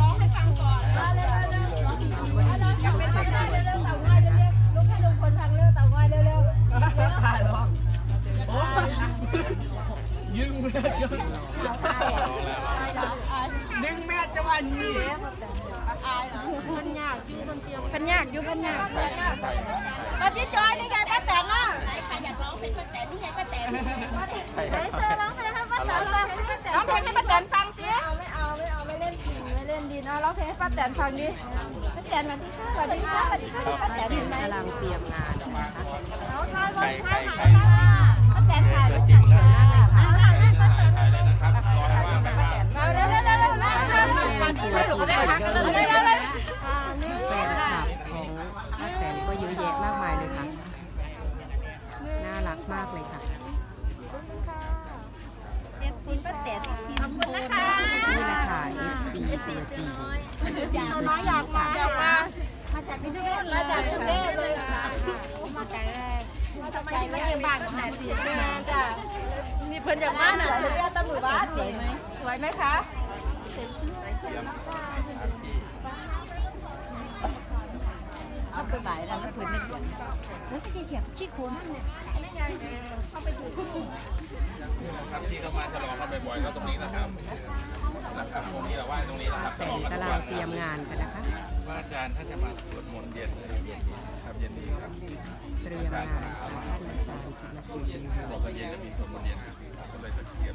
ร้องให้ฟังก่อนร็วๆเร็วๆร้องอยากเป็นไปได้เร็วๆเต่างอยเร็วๆลุกให้ลุงคนฟังเร็วเต่างอยเร็วๆถ่ายหรอโอ้ยึงแม่ยึงดึงแม่จะวันนี้พันยากอยู่พันยากมาพี่จอยนี่ไงป้าแตนน่ะไหนใครอยากร้องเป็นป้าแตนนี่ไงป้าแตนนี่ไงป้าแตนไหนเธอร้องเพลงให้ป้าแตนฟังร้องเพลงให้ป้าแตนฟัง งไม่เล่นดีนะร้องเพลงให้ป้าแตนฟังดิป้าแตนสวัสดีค่ะสวัสดีค่ะสวัสดีค่ะป้าแตนเห็นไหมกำลังเตรียมงานนะคะเอาทายวันทายหายป้าแตนถ่ายรูปจริงค่ะเอาถ่ายให้ป้าแตนเอาเร็วเร็วเร็วเร็วเร็วเร็วเป็นตัวจริงเร็วค่ะเร็วเร็วเร็ FC ตัวจริงเอาน้อยอยากมาอยากมามาจากพิเทศมาจากกรุงเทพเลยค่ะมาจากมาจากใจไม่เยี่ยมบ้านแต่สีแม่จ้ะมีเพิ่นอยากมาหน่อยเรียกตำรวจบ้านสวยไหมสวยไหมคะเอาไปบ่ายแล้วเพิ่นไม่เขียนแล้วก็เขียนขี้โคนั่นเนี่ยไม่ยังเข้าไปดูครับที่เขามาฉลองกันบ่อยๆก็ตรงนี้นะครับนะ ครับตรงนี้เราไหว้ตรงนี้นะครับแต่กำลังเตรียมงานกันนะคะ ว่าอาจารย์ท่านจะมาสวดมนต์เย็นเลยเย็นนี้ครับเย็นนี้ครับเตรียมงานของท่านอาจารย์จุลศิลป์บอกว่าเย็นจะมีสวดมนต์เย็นนะครับก็เลยตะเกียบ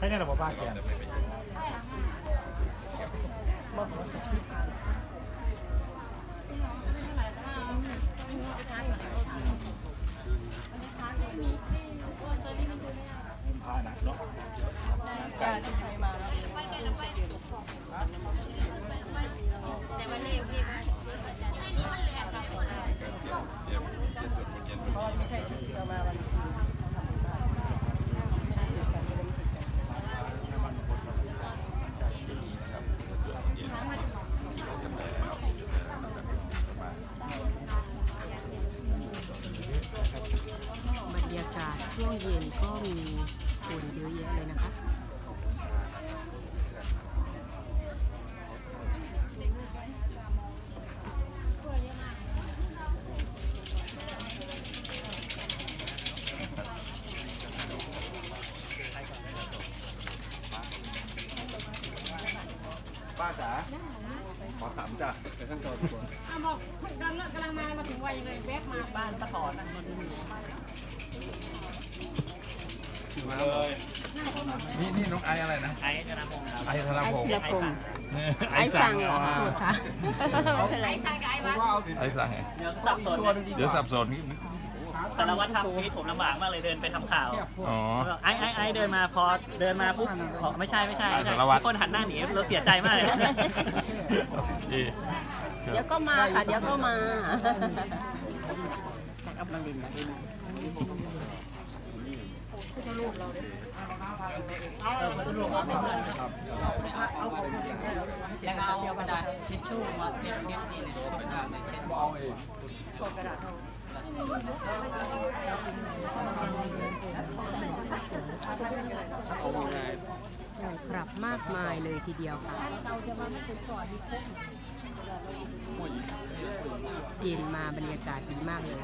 ให้แน่นอนว่าบ้านแกนผ้าหนักเนาะไก่แต่วันนี้พี่ เตรียมจะสวดมนต์เย็นวันนี้นะครับ บรรยากาศช่วง เย็นก็มีคนเยอะแยะเลยนะคะป้าจ๋า ขอถามจ้ะอะบอกกำลังกำลังมามาถึงวัยยังไงแวบมาบ้านตะขอนั่นมันดูมาเลย นี่นี่น้องไออะไรนะ ไอ้ธนพงศ์ครับไอธนพงศ์ไอพงศ์ไอสั่งเหรอโทษค่ะไอ้ชายกับไอ้วัดไอสั่งไงเดี๋ยวสับสนเดี๋ยวสับสนสารวัตรทำชีวิตผมลำบากมากเลยเดินไปทำข่าวอ๋อ ไอ้ไอ้ไอ้ เดินมาพอเดินมาปุ๊บบอกไม่ใช่ไม่ใช่ไม่ใช่สารวัตร ทุกคนหันหน้าหนีเราเสียใจมากเลย โอเคเดี๋ยวก็มาค่ะ เดี๋ยวก็มาจากอัมรินทร์นะเออเพื่อนรวมเอาเพื่อนเอาของคนเดียวแล้วเอากระดาษทิชชู่มาเช็ดเช็ดนี่เนี่ยเช็ดหน้าเลยเช็ด เอาเองแฟนคลับมากมายเลยทีเดียวค่ะเย็นมาบรรยากาศดีมากเลย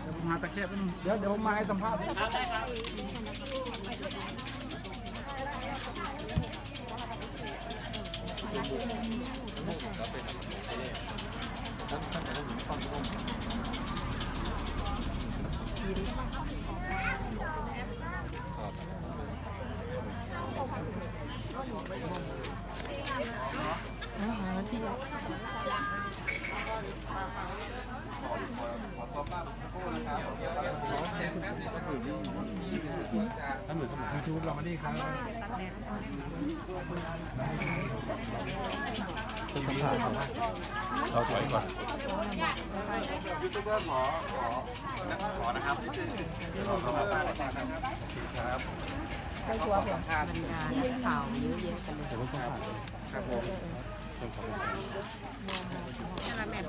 เดี๋ยวผมาตะเกียบเดี๋ยวเดี๋ยวมาให้สัมภาษณ์ครับได้ครับเที่ท่านหนุ่ยสมัยยูทูบเรามานี่ครับเป็นคำถามครับเราถอยก่อนยูทูบเบอร์ขอขอขอนะครับขอเข้ามาบ้านนะครับครับ บบมันงานักข่าวเยอะแยะกันเลยผมเป็นคำถามเลยครับผมเป็นคำถามนี่ละแม่